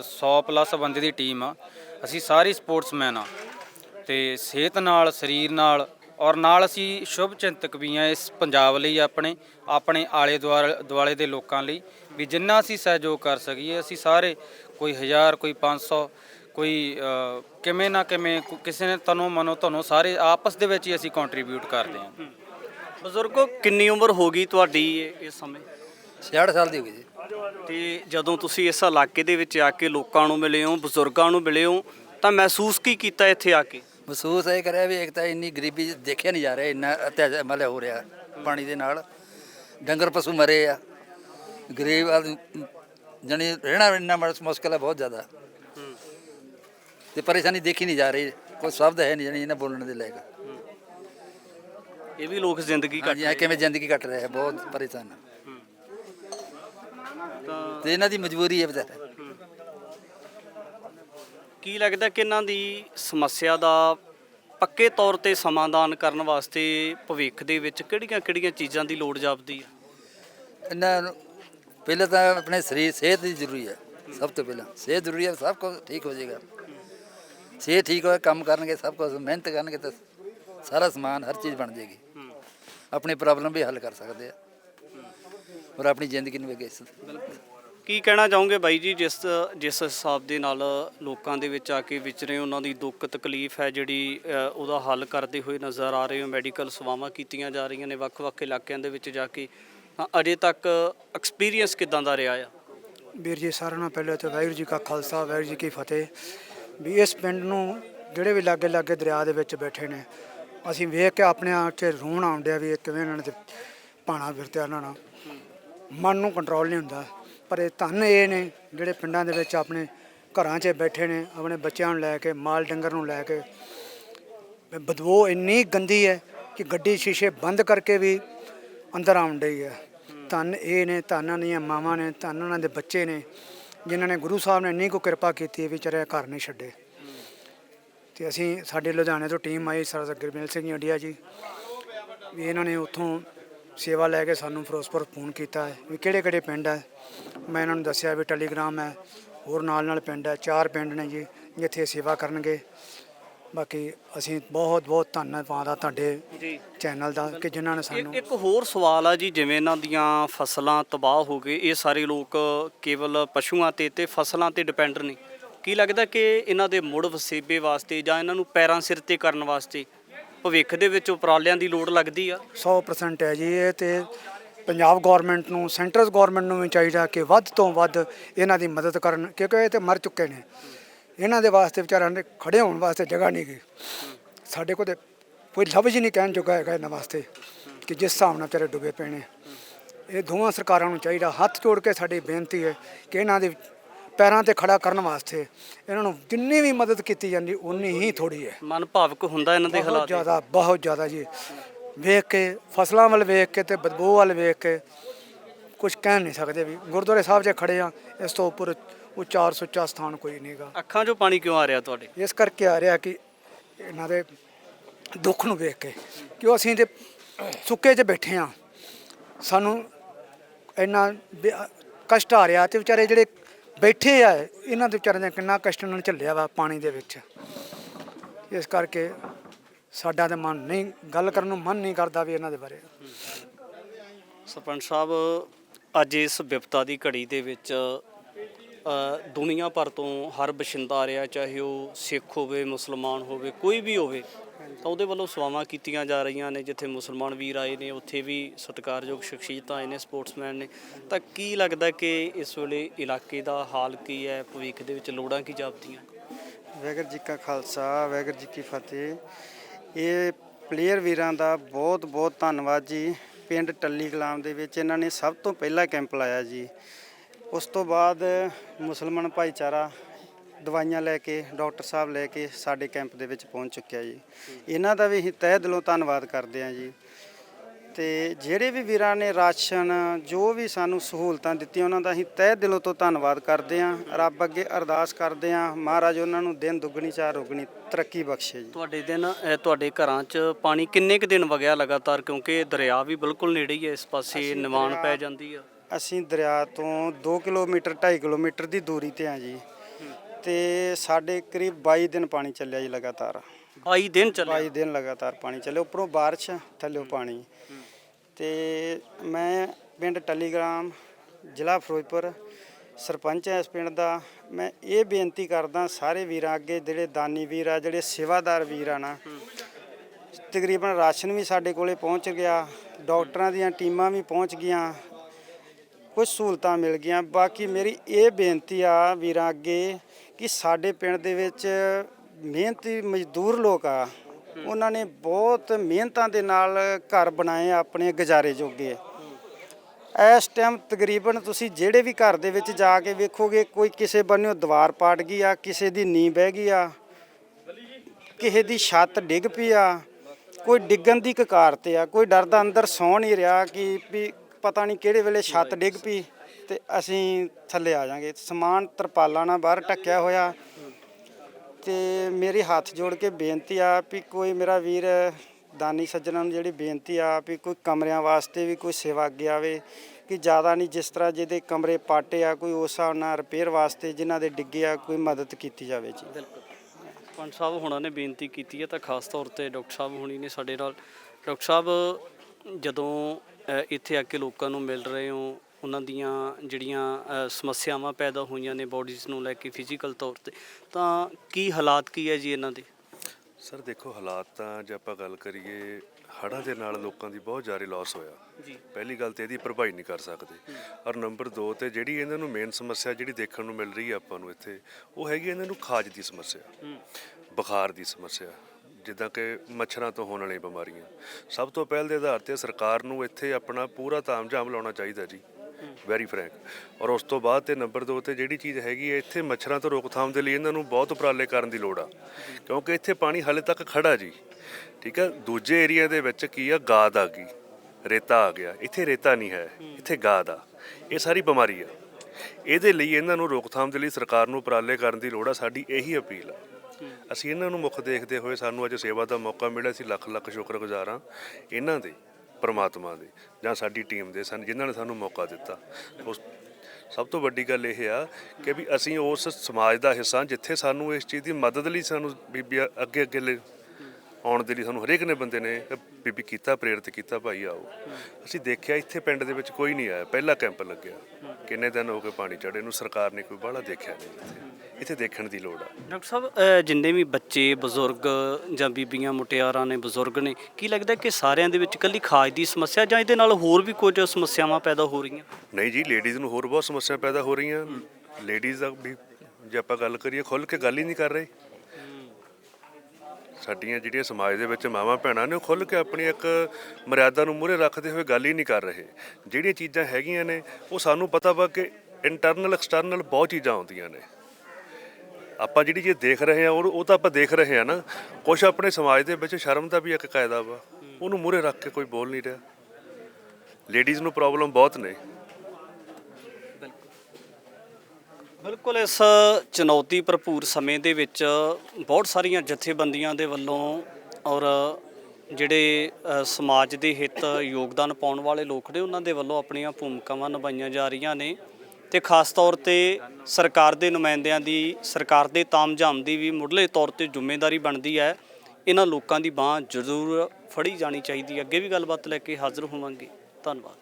100 ਪਲੱਸ ਬੰਦੇ ਦੀ ਟੀਮ ਆ। ਅਸੀਂ ਸਾਰੀ ਸਪੋਰਟਸਮੈਨ ਆ। ਤੇ ਸਿਹਤ ਨਾਲ ਸਰੀਰ ਨਾਲ ਔਰ ਨਾਲ ਅਸੀਂ ਸ਼ੁਭ ਚਿੰਤਕ ਵੀ ਆ ਇਸ ਪੰਜਾਬ ਲਈ ਆਪਣੇ ਆਪਣੇ ਆਲੇ ਦੁਆਲੇ ਦੁਆਲੇ ਦੇ ਲੋਕਾਂ ਲਈ ਵੀ ਜਿੰਨਾ ਅਸੀਂ ਸਹਿਯੋਗ ਕਰ ਸਕੀਏ ਅਸੀਂ ਸਾਰੇ ਕੋਈ 1000 ਕੋਈ 500 ਕੋਈ ਕਿਵੇਂ ਨਾ ਕਿਵੇਂ ਕਿਸੇ ਨੇ ਤਨੋਂ ਮਨੋਂ ਤੁਹਾਨੂੰ ਸਾਰੇ ਆਪਸ ਦੇ ਵਿੱਚ ਹੀ ਅਸੀਂ ਕੰਟਰੀਬਿਊਟ ਕਰਦੇ ਹਾਂ। ਬਜ਼ੁਰਗੋ ਕਿੰਨੀ ਉਮਰ ਹੋ ਗਈ ਤੁਹਾਡੀ ਇਸ ਸਮੇਂ? 66 ਸਾਲ ਦੀ ਹੋ ਗਈ ਜੀ। ਤੇ ਜਦੋਂ ਤੁਸੀਂ ਇਸ ਇਲਾਕੇ ਦੇ ਵਿੱਚ ਆ ਕੇ ਲੋਕਾਂ ਨੂੰ ਮਿਲੇ ਹੋ ਬਜ਼ੁਰਗਾਂ ਨੂੰ ਮਿਲੇ ਹੋ ਤਾਂ ਮਹਿਸੂਸ ਕੀ ਕੀਤਾ ਇੱਥੇ ਆ ਕੇ? ਮਹਿਸੂਸ ਇਹ ਕਰਿਆ ਵੀ ਇੱਕ ਤਾਂ ਇੰਨੀ ਗਰੀਬੀ ਦੇਖਿਆ ਨਹੀਂ ਜਾ ਰਿਹਾ ਇੰਨਾ ਅਤਿਆਚਾਰ ਮਤਲਬ ਹੋ ਰਿਹਾ ਪਾਣੀ ਦੇ ਨਾਲ। ਡੰਗਰ ਪਸ਼ੂ ਮਰੇ ਆ। ਗਰੀਬ ਜਣੀ ਰਹਿਣਾ ਇੰਨਾ ਮੁਸ਼- ਮੁਸ਼ਕਿਲ ਹੈ ਬਹੁਤ ਜ਼ਿਆਦਾ। ਤੇ ਪਰੇਸ਼ਾਨੀ ਦੇਖੀ ਨਹੀਂ ਜਾ ਰਹੀ ਕੋਈ ਸ਼ਬਦ ਹੈ ਨਹੀਂ ਜਣੀ ਇਹਨਾਂ ਬੋਲਣ ਦੇ ਲਾਇਕ। ਇਹ ਵੀ ਲੋਕ ਜ਼ਿੰਦਗੀ ਕੱਟ ਇਹ ਕਿਵੇਂ ਜ਼ਿੰਦਗੀ ਕੱਟ ਰਿਹਾ ਹੈ ਬਹੁਤ ਪਰੇਸ਼ਾਨ। ਤੇ ਇਹਨਾਂ ਦੀ ਮਜਬੂਰੀ ਹੈ ਵਿਚਾਰਾ ਕੀ ਲੱਗਦਾ ਕਿ ਇਹਨਾਂ ਦੀ ਸਮੱਸਿਆ ਦਾ ਪੱਕੇ ਤੌਰ ਤੇ ਸਮਾਧਾਨ ਕਰਨ ਵਾਸਤੇ ਭਵਿੱਖ ਦੇ ਵਿੱਚ ਕਿਹੜੀਆਂ-ਕਿਹੜੀਆਂ ਚੀਜ਼ਾਂ ਦੀ ਲੋੜ ਜਾਪਦੀ ਹੈ? ਇਹਨਾਂ ਨੂੰ ਪਹਿਲਾਂ ਤਾਂ ਆਪਣੇ ਸਰੀਰ ਸਿਹਤ ਦੀ ਜ਼ਰੂਰੀ ਹੈ ਸਭ ਤੋਂ ਪਹਿਲਾਂ। ਸਿਹਤ ਜ਼ਰੂਰੀ ਹੈ ਸਭ ਕੁਝ ਠੀਕ ਹੋ ਜਾਏਗਾ। ਸਿਹਤ ਠੀਕ ਹੋਏ ਕੰਮ ਕਰਨਗੇ ਸਭ ਕੁਝ ਮਿਹਨਤ ਕਰਨਗੇ ਤਾਂ ਸਾਰਾ ਸਮਾਨ ਹਰ ਚੀਜ਼ ਬਣ ਜਾਏਗੀ। ਆਪਣੀ ਪ੍ਰੋਬਲਮ ਵੀ ਹੱਲ ਕਰ ਸਕਦੇ ਆ। ਔਰ ਆਪਣੀ ਜ਼ਿੰਦਗੀ ਨੂੰ ਅੱਗੇ ਸ- ਕੀ ਕਹਿਣਾ ਚਾਹੋਗੇ ਬਾਈ ਜੀ, ਜਿਸ ਜਿਸ ਹਿਸਾਬ ਦੇ ਨਾਲ ਲੋਕਾਂ ਦੇ ਵਿੱਚ ਆ ਕੇ ਵਿਚਰੇ ਉਹਨਾਂ ਦੀ ਦੁੱਖ ਤਕਲੀਫ ਹੈ ਜਿਹੜੀ ਉਹਦਾ ਹੱਲ ਕਰਦੇ ਹੋਏ ਨਜ਼ਰ ਆ ਰਹੇ ਹੋ? ਮੈਡੀਕਲ ਸੇਵਾਵਾਂ ਕੀਤੀਆਂ ਜਾ ਰਹੀਆਂ ਨੇ ਵੱਖ-ਵੱਖ ਇਲਾਕਿਆਂ ਦੇ ਵਿੱਚ ਜਾ ਕੇ। ਤਾਂ ਅਜੇ ਤੱਕ ਐਕਸਪੀਰੀਅੰਸ ਕਿਦਾਂ ਦਾ ਰਿਹਾ ਆ? ਵੀਰ ਜੀ, ਸਾਰਿਆਂ ਨਾਲ ਪਹਿਲਾਂ ਤਾਂ ਵਾਹਿਗੁਰੂ ਜੀ ਕਾ ਖਾਲਸਾ, ਵਾਹਿਗੁਰੂ ਜੀ ਕੀ ਫਤਿਹ। ਵੀ ਇਸ ਪਿੰਡ ਨੂੰ ਜਿਹੜੇ ਵੀ ਲਾਗੇ ਲਾਗੇ ਦਰਿਆ ਦੇ ਵਿੱਚ ਬੈਠੇ ਨੇ, ਅਸੀਂ ਵੇਖ ਕੇ ਆਪਣੇ ਆਪ 'ਚ ਰੋਣ ਆਉਂਦੇ ਆ ਵੀ ਇਹ ਕਿਵੇਂ ਇਹਨਾਂ ਨੇ ਤੇ ਪਾਣਾ ਫਿਰਤਿਆ ਇਹਨਾਂ ਨਾਲ। ਮਨ ਨੂੰ ਕੰਟਰੋਲ ਨਹੀਂ ਹੁੰਦਾ। ਪਰ ਇਹ ਧੰਨ ਇਹ ਨੇ ਜਿਹੜੇ ਪਿੰਡਾਂ ਦੇ ਵਿੱਚ ਆਪਣੇ ਘਰਾਂ 'ਚ ਬੈਠੇ ਨੇ, ਆਪਣੇ ਬੱਚਿਆਂ ਨੂੰ ਲੈ ਕੇ, ਮਾਲ ਡੰਗਰ ਨੂੰ ਲੈ ਕੇ। ਬਦਬੂ ਇੰਨੀ ਗੰਦੀ ਹੈ ਕਿ ਗੱਡੀ ਸ਼ੀਸ਼ੇ ਬੰਦ ਕਰਕੇ ਵੀ ਅੰਦਰ ਆਉਣ ਡਈ ਹੈ। ਧੰਨ ਇਹ ਨੇ, ਧੰਨ ਦੀਆਂ ਮਾਵਾਂ ਨੇ, ਧੰਨ ਉਹਨਾਂ ਦੇ ਬੱਚੇ ਨੇ, ਜਿਨ੍ਹਾਂ ਨੇ ਗੁਰੂ ਸਾਹਿਬ ਨੇ ਇੰਨੀ ਕੋ ਕਿਰਪਾ ਕੀਤੀ ਵੀ ਵਿਚਾਰੇ ਘਰ ਨਹੀਂ ਛੱਡੇ। ਤੇ ਅਸੀਂ ਸਾਡੇ ਲੁਧਿਆਣੇ ਤੋਂ ਟੀਮ ਆਈ ਸਰਦਾਰ ਗੁਰਮੇਲ ਸਿੰਘ ਇੰਡੀਆ ਜੀ, ਵੀ ਇਹਨਾਂ ਨੇ ਉੱਥੋਂ ਸੇਵਾ ਲੈ ਕੇ ਸਾਨੂੰ ਫਿਰੋਜ਼ਪੁਰ ਫੋਨ ਕੀਤਾ ਹੈ ਵੀ ਕਿਹੜੇ ਕਿਹੜੇ ਪਿੰਡ ਹੈ। ਮੈਂ ਇਹਨਾਂ ਨੂੰ ਦੱਸਿਆ ਵੀ ਟੈਲੀਗ੍ਰਾਮ ਹੈ ਹੋਰ ਨਾਲ ਨਾਲ ਪਿੰਡ ਹੈ ਚਾਰ ਪਿੰਡ ਨੇ ਜੀ ਜਿੱਥੇ ਸੇਵਾ ਕਰਨਗੇ। ਬਾਕੀ ਅਸੀਂ ਬਹੁਤ ਬਹੁਤ ਧੰਨਵਾਦ ਆ ਤੁਹਾਡੇ ਜੀ। ਚੈਨਲ ਦਾ ਕਿ ਜਿਨ੍ਹਾਂ ਨੇ ਸਾਨੂੰ ਇੱਕ ਹੋਰ ਸਵਾਲ ਆ ਜੀ ਜਿਵੇਂ ਇਹਨਾਂ ਦੀਆਂ ਫਸਲਾਂ ਤਬਾਹ ਹੋ ਗਏ ਇਹ ਸਾਰੇ ਲੋਕ ਕੇਵਲ ਪਸ਼ੂਆਂ ਤੇ ਤੇ ਫਸਲਾਂ ਤੇ ਡਿਪੈਂਡ ਨੇ। ਕੀ ਲੱਗਦਾ ਕਿ ਇਹਨਾਂ ਦੇ ਮੁੜ ਵਸੇਬੇ ਵਾਸਤੇ ਜਾਂ ਇਹਨਾਂ ਨੂੰ ਪੈਰਾਂ ਸਿਰ ਤੇ ਕਰਨ ਵਾਸਤੇ ਭਵਿੱਖ ਦੇ ਵਿੱਚ ਉਪਰਾਲਿਆਂ ਦੀ ਲੋੜ ਲੱਗਦੀ ਆ? 100% ਹੈ ਜੀ ਇਹ ਤੇ ਪੰਜਾਬ ਗਵਰਨਮੈਂਟ ਨੂੰ ਸੈਂਟਰਲ ਗਵਰਨਮੈਂਟ ਨੂੰ ਵੀ ਚਾਹੀਦਾ ਕਿ ਵੱਧ ਤੋਂ ਵੱਧ ਇਹਨਾਂ ਦੀ ਮਦਦ ਕਰਨ ਕਿਉਂਕਿ ਇਹ ਤੇ ਮਰ ਚੁੱਕੇ ਨੇ। ਇਹਨਾਂ ਦੇ ਵਾਸਤੇ ਵਿਚਾਰਿਆਂ ਦੇ ਖੜੇ ਹੋਣ ਵਾਸਤੇ ਜਗ੍ਹਾ ਨਹੀਂ ਗਈ। ਸਾਡੇ ਕੋਲ ਤੇ ਕੋਈ ਲਫ਼ਜ਼ ਹੀ ਨਹੀਂ ਕਹਿਣ ਜੋਗਾ ਹੈਗਾ ਇਹਨਾਂ ਵਾਸਤੇ ਕਿ ਜਿਸ ਹਿਸਾਬ ਨਾਲ ਵਿਚਾਰੇ ਡੁੱਬੇ ਪਏ ਨੇ। ਇਹ ਦੋਵਾਂ ਸਰਕਾਰਾਂ ਨੂੰ ਚਾਹੀਦਾ ਹੱਥ ਜੋੜ ਕੇ ਸਾਡੀ ਬੇਨਤੀ ਹੈ ਕਿ ਇਹਨਾਂ ਦੇ ਪੈਰਾਂ ਤੇ ਖੜਾ ਕਰਨ ਵਾਸਤੇ ਇਹਨਾਂ ਨੂੰ ਜਿੰਨੀ ਵੀ ਮਦਦ ਕੀਤੀ ਜਾਂਦੀ ਉਨੀ ਹੀ ਥੋੜੀ ਹੈ। ਮਨ ਭਾਵਕ ਹੁੰਦਾ ਇਹਨਾਂ ਦੇ ਬਹੁਤ ਹਾਲਾਤ ਜ਼ਿਆਦਾ ਬਹੁਤ ਜ਼ਿਆਦਾ ਜੀ। ਵੇਖ ਕੇ ਫਸਲਾਂ ਵੱਲ ਵੇਖ ਕੇ ਤੇ ਬਦਬੂ ਵੱਲ ਵੇਖ ਕੇ ਕੁਝ ਕਹਿ ਨਹੀਂ ਸਕਦੇ ਵੀ ਗੁਰਦੁਆਰੇ ਸਾਹਿਬ 'ਚ ਖੜੇ ਆ ਇਸ ਤੋਂ ਉੱਪਰ ਉੱਚਾ ਔਰ ਸੁੱਚਾ ਸਥਾਨ ਕੋਈ ਨਹੀਂਗਾ ਅੱਖਾਂ 'ਚੋਂ ਪਾਣੀ ਕਿਉਂ ਆ ਰਿਹਾ ਤੁਹਾਡੇ? ਇਸ ਕਰਕੇ ਆ ਰਿਹਾ ਕਿ ਇਹਨਾਂ ਦੇ ਦੁੱਖ ਨੂੰ ਵੇਖ ਕੇ। ਕਿਉਂ ਅਸੀਂ ਤੇ ਸੁੱਕੇ 'ਚ ਬੈਠੇ ਆ। ਸਾਨੂੰ ਇੰਨਾ ਕਸ਼ਟ ਆ ਰਿਹਾ ਤੇ ਵਿਚਾਰੇ ਜਿਹੜੇ ਬੈਠੇ ਆ ਇਹਨਾਂ ਦੇ ਵਿਚਾਰਿਆਂ ਦਾ ਕਿੰਨਾ ਕਸ਼ਟ ਉਹਨਾਂ ਨੇ ਝੱਲਿਆ ਵਾ ਪਾਣੀ ਦੇ ਵਿੱਚ। ਇਸ ਕਰਕੇ ਸਾਡਾ ਤੇ ਮਨ ਨਹੀਂ ਗੱਲ ਕਰਨ ਨੂੰ ਮਨ ਨਹੀਂ ਕਰਦਾ ਵੀ ਇਹਨਾਂ ਦੇ ਬਾਰੇ। ਸਰਪੰਚ ਸਾਹਿਬ ਅੱਜ ਇਸ ਵਿਪਤਾ ਦੀ ਘੜੀ ਦੇ ਵਿੱਚ ਦੁਨੀਆ ਭਰ ਤੋਂ ਹਰ ਬਸ਼ਿੰਦਾ ਆ ਰਿਹਾ ਚਾਹੇ ਉਹ ਸਿੱਖ ਹੋਵੇ ਮੁਸਲਮਾਨ ਹੋਵੇ ਕੋਈ ਵੀ ਹੋਵੇ ਤਾਂ ਉਹਦੇ ਵੱਲੋਂ ਸੇਵਾਵਾਂ ਕੀਤੀਆਂ ਜਾ ਰਹੀਆਂ ਨੇ ਜਿੱਥੇ ਮੁਸਲਮਾਨ ਵੀਰ ਆਏ ਨੇ ਉੱਥੇ ਵੀ ਸਤਿਕਾਰਯੋਗ ਸ਼ਖਸੀਅਤਾਂ ਆਏ ਨੇ ਸਪੋਰਟਸਮੈਨ ਨੇ। ਤਾਂ ਕੀ ਲੱਗਦਾ ਕਿ ਇਸ ਵੇਲੇ ਇਲਾਕੇ ਦਾ ਹਾਲ ਕੀ ਹੈ? ਭਵਿੱਖ ਦੇ ਵਿੱਚ ਲੋੜਾਂ ਕੀ ਜਾਪਦੀਆਂ? ਵਾਹਿਗੁਰੂ ਜੀ ਕਾ ਖਾਲਸਾ ਵਾਹਿਗੁਰੂ ਜੀ ਕੀ ਫਤਿਹ। ਇਹ ਪਲੇਅਰ ਵੀਰਾਂ ਦਾ ਬਹੁਤ ਬਹੁਤ ਧੰਨਵਾਦ ਜੀ। ਪਿੰਡ ਟੱਲੀ ਕਲਾਮ ਦੇ ਵਿੱਚ ਇਹਨਾਂ ਨੇ ਸਭ ਤੋਂ ਪਹਿਲਾ ਕੈਂਪ ਲਾਇਆ ਜੀ। ਉਸ ਤੋਂ ਬਾਅਦ ਮੁਸਲਮਾਨ ਭਾਈਚਾਰਾ ਦਵਾਈਆਂ ਲੈ ਕੇ, ਡਾਕਟਰ ਸਾਹਿਬ ਲੈ ਕੇ ਸਾਡੇ ਕੈਂਪ ਦੇ ਵਿੱਚ ਪਹੁੰਚ ਚੁੱਕਿਆ ਜੀ। ਇਹਨਾਂ ਦਾ ਵੀ ਅਸੀਂ ਤਹਿ ਦਿਲੋਂ ਧੰਨਵਾਦ ਕਰਦੇ ਹਾਂ ਜੀ। ਤੇ ਜਿਹੜੇ ਵੀ ਵੀਰਾਂ ਨੇ ਰਾਸ਼ਨ ਜੋ ਵੀ ਸਾਨੂੰ ਸਹੂਲਤਾਂ ਦਿੱਤੀਆਂ ਉਹਨਾਂ ਦਾ ਅਸੀਂ ਤਹਿ ਦਿਲੋਂ ਤੋਂ ਧੰਨਵਾਦ ਕਰਦੇ ਹਾਂ। ਰੱਬ ਅੱਗੇ ਅਰਦਾਸ ਕਰਦੇ ਹਾਂ। ਮਹਾਰਾਜ ਉਹਨਾਂ ਨੂੰ ਦਿਨ ਦੁੱਗਣੀ ਚਾਰ ਰੁਗਣੀ ਤਰੱਕੀ ਬਖਸ਼ੇ ਜੀ। ਤੁਹਾਡੇ ਦਿਨ ਤੁਹਾਡੇ ਘਰਾਂ 'ਚ ਪਾਣੀ ਕਿੰਨੇ ਕੁ ਦਿਨ ਵਗਿਆ ਲਗਾਤਾਰ? ਕਿਉਂਕਿ ਦਰਿਆ ਵੀ ਬਿਲਕੁਲ ਨੇੜੇ ਹੀ ਹੈ। ਇਸ ਪਾਸੇ ਨਿਵਾਨ ਪੈ ਜਾਂਦੀ ਆ। ਅਸੀਂ ਦਰਿਆ ਤੋਂ 2 ਕਿਲੋਮੀਟਰ 2.5 ਕਿਲੋਮੀਟਰ ਦੀ ਦੂਰੀ ਤੇ ਆ ਜੀ। ਤੇ ਸਾਡੇ ਕਰੀਬ 22 ਦਿਨ ਪਾਣੀ ਚੱਲਿਆ ਜੀ ਲਗਾਤਾਰ। 22 ਦਿਨ ਚੱਲੇ 22 ਦਿਨ ਲਗਾਤਾਰ ਪਾਣੀ ਚੱਲਿਆ। ਉੱਪਰੋਂ ਬਾਰਿਸ਼ ਥੱਲੇੋਂ ਪਾਣੀ। ਤੇ ਮੈਂ ਪਿੰਡ ਟੱਲੀਗ੍ਰਾਮ, ਜ਼ਿਲ੍ਹਾ ਫਿਰੋਜ਼ਪੁਰ, ਸਰਪੰਚ ਹਾਂ ਇਸ ਪਿੰਡ ਦਾ। ਮੈਂ ਇਹ ਬੇਨਤੀ ਕਰਦਾ ਸਾਰੇ ਵੀਰਾਂ ਅੱਗੇ, ਜਿਹੜੇ ਦਾਨੀ ਵੀਰ ਆ, ਜਿਹੜੇ ਸੇਵਾਦਾਰ ਵੀਰ ਆ ਨਾ, ਤਕਰੀਬਨ ਰਾਸ਼ਨ ਵੀ ਸਾਡੇ ਕੋਲੇ ਪਹੁੰਚ ਗਿਆ, ਡਾਕਟਰਾਂ ਦੀਆਂ ਟੀਮਾਂ ਵੀ ਪਹੁੰਚ ਗਈਆਂ, ਕੁਝ ਸਹੂਲਤਾਂ ਮਿਲ ਗਈਆਂ। ਬਾਕੀ ਮੇਰੀ ਇਹ ਬੇਨਤੀ ਆ ਵੀਰਾਂ ਅੱਗੇ ਕਿ ਸਾਡੇ ਪਿੰਡ ਦੇ ਵਿੱਚ ਮਿਹਨਤੀ ਮਜ਼ਦੂਰ ਲੋਕ ਆ ਉਹਨਾਂ ਨੇ ਬਹੁਤ ਮਿਹਨਤਾਂ ਦੇ ਨਾਲ ਘਰ ਬਣਾਏ ਆ ਆਪਣੇ ਗੁਜ਼ਾਰੇ ਜੋਗੇ। ਇਸ ਟਾਈਮ ਤਕਰੀਬਨ ਤੁਸੀਂ ਜਿਹੜੇ ਵੀ ਘਰ ਦੇ ਵਿੱਚ ਜਾ ਕੇ ਵੇਖੋਗੇ, ਕੋਈ ਕਿਸੇ ਬੰਨਿਓ ਦੀਵਾਰ ਪਾਟ ਗਈ ਆ, ਕਿਸੇ ਦੀ ਨੀਂਹ ਬਹਿ ਗਈ ਆ, ਕਿਸੇ ਦੀ ਛੱਤ ਡਿੱਗ ਪਈ ਆ, ਕੋਈ ਡਿੱਗਣ ਦੀ ਕਕਾਰ ਤੇ ਆ, ਕੋਈ ਡਰਦਾ ਅੰਦਰ ਸੌ ਨਹੀਂ ਰਿਹਾ ਕਿ ਵੀ ਪਤਾ ਨਹੀਂ ਕਿਹੜੇ ਵੇਲੇ ਛੱਤ ਡਿੱਗ ਪਈ ਤੇ ਅਸੀਂ ਥੱਲੇ ਆ ਜਾਾਂਗੇ। ਸਮਾਨ ਤਰਪਾਲਾਂ ਨਾਲ ਬਾਹਰ ਟੱਕਿਆ ਹੋਇਆ ਤੇ ਮੇਰੀ ਹੱਥ ਜੋੜ ਕੇ ਬੇਨਤੀ ਆ ਵੀ ਕੋਈ ਮੇਰਾ ਵੀਰ ਦਾਨੀ ਸੱਜਣਾਂ ਨੂੰ ਜਿਹੜੀ ਬੇਨਤੀ ਆ ਵੀ ਕੋਈ ਕਮਰਿਆਂ ਵਾਸਤੇ ਵੀ ਕੋਈ ਸੇਵਾ ਅੱਗੇ ਆਵੇ, ਕਿ ਜ਼ਿਆਦਾ ਨਹੀਂ ਜਿਸ ਤਰ੍ਹਾਂ ਜਿਹਦੇ ਕਮਰੇ ਪਾਟੇ ਆ, ਕੋਈ ਉਸ ਹਿਸਾਬ ਨਾਲ ਰਿਪੇਅਰ ਵਾਸਤੇ ਜਿਨ੍ਹਾਂ ਦੇ ਡਿੱਗੇ ਆ, ਕੋਈ ਮਦਦ ਕੀਤੀ ਜਾਵੇ ਜੀ। ਬਿਲਕੁਲ। ਪੰਜ ਸਾਹਿਬ ਹੁਣਾਂ ਨੇ ਬੇਨਤੀ ਕੀਤੀ ਹੈ ਤਾਂ ਖਾਸ ਤੌਰ ਤੇ ਡਾਕਟਰ ਸਾਹਿਬ ਹੁਣੀ ਨੇ ਸਾਡੇ ਨਾਲ। ਡਾਕਟਰ ਸਾਹਿਬ, ਜਦੋਂ ਇੱਥੇ ਆ ਕੇ ਲੋਕਾਂ ਨੂੰ ਮਿਲ ਰਹੇ ਹੋ ਉਹਨਾਂ ਦੀਆਂ ਜਿਹੜੀਆਂ ਸਮੱਸਿਆਵਾਂ ਪੈਦਾ ਹੋਈਆਂ ਨੇ ਬਾਡੀਜ਼ ਨੂੰ ਲੈ ਕੇ ਫਿਜ਼ੀਕਲ ਤੌਰ ਤੇ ਤਾਂ ਕੀ ਹਾਲਾਤ ਕੀ ਹੈ ਜੀ ਇਹਨਾਂ ਦੇ? ਸਰ ਦੇਖੋ ਹਾਲਾਤ ਤਾਂ ਜੇ ਆਪਾਂ ਗੱਲ ਕਰੀਏ ਹੜ੍ਹਾਂ ਦੇ ਨਾਲ ਲੋਕਾਂ ਦੀ ਬਹੁਤ ਜ਼ਿਆਦਾ ਲਾਸ ਹੋਇਆ। ਜੀ। ਪਹਿਲੀ ਗੱਲ ਤੇ ਇਹਦੀ ਭਰਪਾਈ ਨਹੀਂ ਕਰ ਸਕਦੇ। ਔਰ ਨੰਬਰ 2 ਤੇ ਜਿਹੜੀ ਇਹਨਾਂ ਨੂੰ ਮੇਨ ਸਮੱਸਿਆ ਜਿਹੜੀ ਦੇਖਣ ਨੂੰ ਮਿਲ ਰਹੀ ਹੈ ਆਪਾਂ ਨੂੰ ਇੱਥੇ ਉਹ ਹੈਗੀ ਇਹਨਾਂ ਨੂੰ ਖਾਜ ਦੀ ਸਮੱਸਿਆ। ਬੁਖਾਰ ਦੀ ਸਮੱਸਿਆ। ਜਿੱਦਾਂ ਕਿ ਮੱਛਰਾਂ ਤੋਂ ਹੋਣ ਵਾਲੀਆਂ ਬਿਮਾਰੀਆਂ। ਸਭ ਤੋਂ ਪਹਿਲ ਦੇ ਆਧਾਰ ਤੇ ਸਰਕਾਰ ਨੂੰ ਇੱਥੇ ਆਪਣਾ ਪੂਰਾ ਤਾਮਝਾਮ ਲਾਉਣਾ ਚਾਹੀਦਾ ਜੀ। ਵੈਰੀ ਫਰੈਂਕ ਔਰ ਉਸ ਤੋਂ ਬਾਅਦ ਤੇ ਨੰਬਰ 2 ਤੇ ਜਿਹੜੀ ਚੀਜ਼ ਹੈਗੀ ਹੈ, ਇੱਥੇ ਮੱਛਰਾਂ ਤੋਂ ਰੋਕਥਾਮ ਦੇ ਲਈ ਇਹਨਾਂ ਨੂੰ ਬਹੁਤ ਉਪਰਾਲੇ ਕਰਨ ਦੀ ਲੋੜ ਆ। ਕਿਉਂਕਿ ਇੱਥੇ ਪਾਣੀ ਹਾਲੇ ਤੱਕ ਖੜਾ ਜੀ। ਠੀਕ ਹੈ? ਦੂਜੇ ਏਰੀਆ ਦੇ ਵਿੱਚ ਕੀ ਆ? ਗਾਦ ਆ ਗਈ। ਰੇਤਾ ਆ ਗਿਆ। ਇੱਥੇ ਰੇਤਾ ਨਹੀਂ ਹੈ। ਇੱਥੇ ਗਾਦ ਆ। ਇਹ ਸਾਰੀ ਬਿਮਾਰੀ ਆ। ਇਹਦੇ ਲਈ ਇਹਨਾਂ ਨੂੰ ਰੋਕਥਾਮ ਦੇ ਲਈ ਸਰਕਾਰ ਨੂੰ ਉਪਰਾਲੇ ਕਰਨ ਦੀ ਲੋੜ ਆ। ਸਾਡੀ ਇਹੀ ਅਪੀਲ ਆ। ਅਸੀਂ ਇਹਨਾਂ ਨੂੰ ਮੁੱਖ ਦੇਖਦੇ ਹੋਏ ਸਾਨੂੰ ਅੱਜ ਸੇਵਾ ਦਾ ਮੌਕਾ ਮਿਲਿਆ। ਸੀ ਲੱਖ ਲੱਖ ਸ਼ੁਕਰਗੁਜ਼ਾਰ ਹਾਂ। ਇਹਨਾਂ ਦੇ ਪਰਮਾਤਮਾ ਦੇ ਜਾਂ ਸਾਡੀ ਟੀਮ ਦੇ ਸਨ, ਜਿਨ੍ਹਾਂ ਨੇ ਸਾਨੂੰ ਮੌਕਾ ਦਿੱਤਾ। ਉਸ ਸਭ ਤੋਂ ਵੱਡੀ ਗੱਲ ਇਹ ਆ ਕਿ ਵੀ ਅਸੀਂ ਉਸ ਸਮਾਜ ਦਾ ਹਿੱਸਾ ਹਾਂ, ਜਿੱਥੇ ਸਾਨੂੰ ਇਸ ਚੀਜ਼ ਦੀ ਮਦਦ ਲਈ ਸਾਨੂੰ ਬੀਬੀ ਅੱਗੇ ਅੱਗੇ ਲੈ ਆਉਣ ਦੇ ਲਈ ਸਾਨੂੰ ਹਰੇਕ ਨੇ ਬੰਦੇ ਨੇ ਬੀਬੀ ਕੀਤਾ, ਪ੍ਰੇਰਿਤ ਕੀਤਾ, ਭਾਈ ਆਓ। ਅਸੀਂ ਦੇਖਿਆ ਇੱਥੇ ਪਿੰਡ ਦੇ ਵਿੱਚ ਕੋਈ ਨਹੀਂ ਆਇਆ, ਪਹਿਲਾ ਕੈਂਪ ਲੱਗਿਆ। ਕਿੰਨੇ ਦਿਨ ਹੋ ਗਏ ਪਾਣੀ ਚੜੇ ਨੂੰ, ਸਰਕਾਰ ਨੇ ਕੋਈ ਬਾਹਲਾ ਦੇਖਿਆ ਨਹੀਂ ਇੱਥੇ। ਇੱਥੇ ਦੇਖਣ ਦੀ ਲੋੜ ਆ। ਡਾਕਟਰ ਸਾਹਿਬ ਜਿੰਨੇ ਵੀ ਬੱਚੇ ਬਜ਼ੁਰਗ ਜਾਂ ਬੀਬੀਆਂ ਮੁਟਿਆਰਾਂ ਨੇ ਬਜ਼ੁਰਗ ਨੇ ਕੀ ਲੱਗਦਾ ਕਿ ਸਾਰਿਆਂ ਦੇ ਵਿੱਚ ਇਕੱਲੀ ਖਾਜ ਦੀ ਸਮੱਸਿਆ ਜਾਂ ਇਹਦੇ ਨਾਲ ਹੋਰ ਵੀ ਕੁਝ ਸਮੱਸਿਆਵਾਂ ਪੈਦਾ ਹੋ ਰਹੀਆਂ? ਨਹੀਂ ਜੀ ਲੇਡੀਜ਼ ਨੂੰ ਹੋਰ ਬਹੁਤ ਸਮੱਸਿਆ ਪੈਦਾ ਹੋ ਰਹੀਆਂ। ਲੇਡੀਜ਼ ਵੀ ਜੇ ਆਪਾਂ ਗੱਲ ਕਰੀਏ ਖੁੱਲ ਕੇ ਗੱਲ ਹੀ ਨਹੀਂ ਕਰ ਰਹੇ। ਸਾਡੀਆਂ ਜਿਹੜੀਆਂ ਸਮਾਜ ਦੇ ਵਿੱਚ ਮਾਵਾਂ ਭੈਣਾਂ ਨੇ ਉਹ ਖੁੱਲ ਕੇ ਆਪਣੀ ਇੱਕ ਮਰਿਆਦਾ ਨੂੰ ਮੂਹਰੇ ਰੱਖਦੇ ਹੋਏ ਗੱਲ ਹੀ ਨਹੀਂ ਕਰ ਰਹੇ। ਜਿਹੜੀਆਂ ਚੀਜ਼ਾਂ ਹੈਗੀਆਂ ਨੇ ਉਹ ਸਾਨੂੰ ਪਤਾ ਵਾ ਕਿ ਇੰਟਰਨਲ ਐਕਸਟਰਨਲ ਬਹੁਤ ਚੀਜ਼ਾਂ ਆਉਂਦੀਆਂ ਨੇ। ਆਪਾਂ ਜਿਹੜੀ ਚੀਜ਼ ਦੇਖ ਰਹੇ ਆ ਉਹ ਉਹ ਤਾਂ ਆਪਾਂ ਦੇਖ ਰਹੇ ਆ ਨਾ। ਕੁਝ ਆਪਣੇ ਸਮਾਜ ਦੇ ਵਿੱਚ ਸ਼ਰਮ ਦਾ ਵੀ ਇੱਕ ਕਾਇਦਾ ਵਾ। ਉਹਨੂੰ ਮੂਹਰੇ ਰੱਖ ਕੇ ਕੋਈ ਬੋਲ ਨਹੀਂ ਰਿਹਾ। ਲੇਡੀਜ਼ ਨੂੰ ਪ੍ਰੋਬਲਮ ਬਹੁਤ ਨੇ। ਬਿਲਕੁਲ, ਇਸ ਚੁਣੌਤੀ ਭਰਪੂਰ ਸਮੇਂ ਦੇ ਵਿੱਚ ਬਹੁਤ ਸਾਰੀਆਂ ਜਥੇਬੰਦੀਆਂ ਦੇ ਵੱਲੋਂ ਔਰ ਜਿਹੜੇ ਸਮਾਜ ਦੇ ਹਿੱਤ ਯੋਗਦਾਨ ਪਾਉਣ ਵਾਲੇ ਲੋਕ ਨੇ, ਉਹਨਾਂ ਦੇ ਵੱਲੋਂ ਆਪਣੀਆਂ ਭੂਮਿਕਾਵਾਂ ਨਿਭਾਈਆਂ ਜਾ ਰਹੀਆਂ ਨੇ। ਤੇ ਖਾਸ ਤੌਰ ਤੇ ਸਰਕਾਰ ਦੇ ਨੁਮਾਇੰਦਿਆਂ ਦੀ, ਸਰਕਾਰ ਦੇ ਤਾਮਝਾਮ ਦੀ ਵੀ ਮੁੱਢਲੇ ਤੌਰ ਤੇ ਜ਼ਿੰਮੇਵਾਰੀ ਬਣਦੀ ਹੈ। ਇਹਨਾਂ ਲੋਕਾਂ ਦੀ ਬਾਹ ਜ਼ਰੂਰ ਫੜੀ ਜਾਣੀ ਚਾਹੀਦੀ ਹੈ। ਅੱਗੇ ਵੀ ਗੱਲਬਾਤ ਲੈ ਕੇ ਹਾਜ਼ਰ ਹੋਵਾਂਗੇ। ਧੰਨਵਾਦ।